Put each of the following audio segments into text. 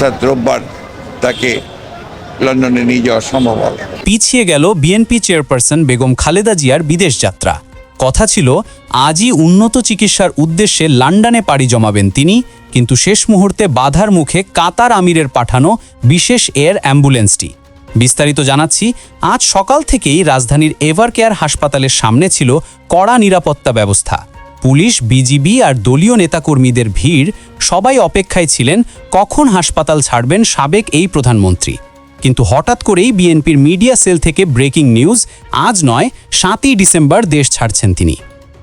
অর্থাৎ রোববার তাকে লন্ডনে নিয়ে যাওয়া সম্ভব হবে। পিছিয়ে গেল বিএনপি চেয়ারপারসন বেগম খালেদা জিয়ার বিদেশ যাত্রা। কথা ছিল, আজই উন্নত চিকিৎসার উদ্দেশ্যে লন্ডনে পাড়ি জমাবেন তিনি, কিন্তু শেষ মুহূর্তে বাধার মুখে কাতার আমিরের পাঠানো বিশেষ এয়ার অ্যাম্বুলেন্সটি। বিস্তারিত জানাচ্ছি, আজ সকাল থেকেই রাজধানীর এভার কেয়ার হাসপাতালের সামনে ছিল কড়া নিরাপত্তা ব্যবস্থা। পুলিশ, বিজিবি আর দলীয় নেতাকর্মীদের ভিড়, সবাই অপেক্ষায় ছিলেন কখন হাসপাতাল ছাড়বেন সাবেক এই প্রধানমন্ত্রী। কিন্তু হঠাৎ করেই বিএনপির মিডিয়া সেল থেকে ব্রেকিং নিউজ, আজ নয়, সাতই ডিসেম্বর দেশ ছাড়ছেন তিনি।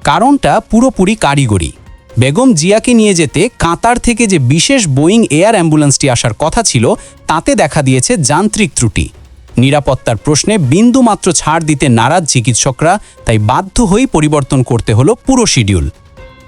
কারণটা পুরোপুরি কারিগরি। বেগম জিয়াকে নিয়ে যেতে কাতার থেকে যে বিশেষ বোয়িং এয়ার অ্যাম্বুলেন্সটি আসার কথা ছিল, তাতে দেখা দিয়েছে যান্ত্রিক ত্রুটি। নিরাপত্তার প্রশ্নে বিন্দুমাত্র ছাড় দিতে নারাজ চিকিৎসকরা, তাই বাধ্য হয়েই পরিবর্তন করতে হলো পুরো শিডিউল।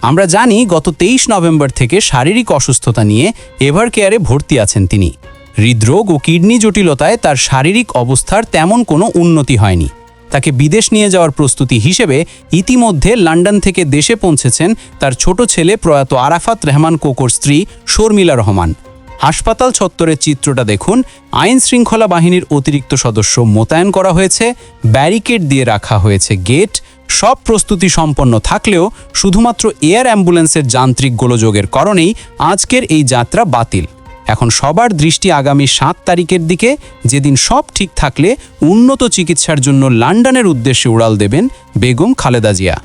আমরা জানি গত তেইশ নভেম্বর থেকে শারীরিক অসুস্থতা নিয়ে এভার কেয়ারে ভর্তি আছেন তিনি। হৃদরোগ ও কিডনি জটিলতায় তার শারীরিক অবস্থার তেমন কোনো উন্নতি হয়নি। তাকে বিদেশ নিয়ে যাওয়ার প্রস্তুতি হিসেবে ইতিমধ্যে লন্ডন থেকে দেশে পৌঁছেছেন তার ছোট ছেলে প্রয়াত আরাফাত রহমান কোকোর স্ত্রী শর্মিলা রহমান। হাসপাতাল চত্বরের চিত্রটা দেখুন। আইন শৃঙ্খলা বাহিনীর অতিরিক্ত সদস্য মোতায়েন করা হয়েছে। ব্যারিকেড দিয়ে রাখা হয়েছে গেট। সব প্রস্তুতি সম্পন্ন থাকলেও শুধুমাত্র এয়ার অ্যাম্বুলেন্সের যান্ত্রিক গোলযোগের কারণেই আজকের এই যাত্রা বাতিল। এখন সবার দৃষ্টি আগামী সাত তারিখের দিকে। যেদিন সব ঠিক থাকলে উন্নত চিকিৎসার জন্য লন্ডনের উদ্দেশ্যে উড়াল দেবেন বেগম খালেদা জিয়া।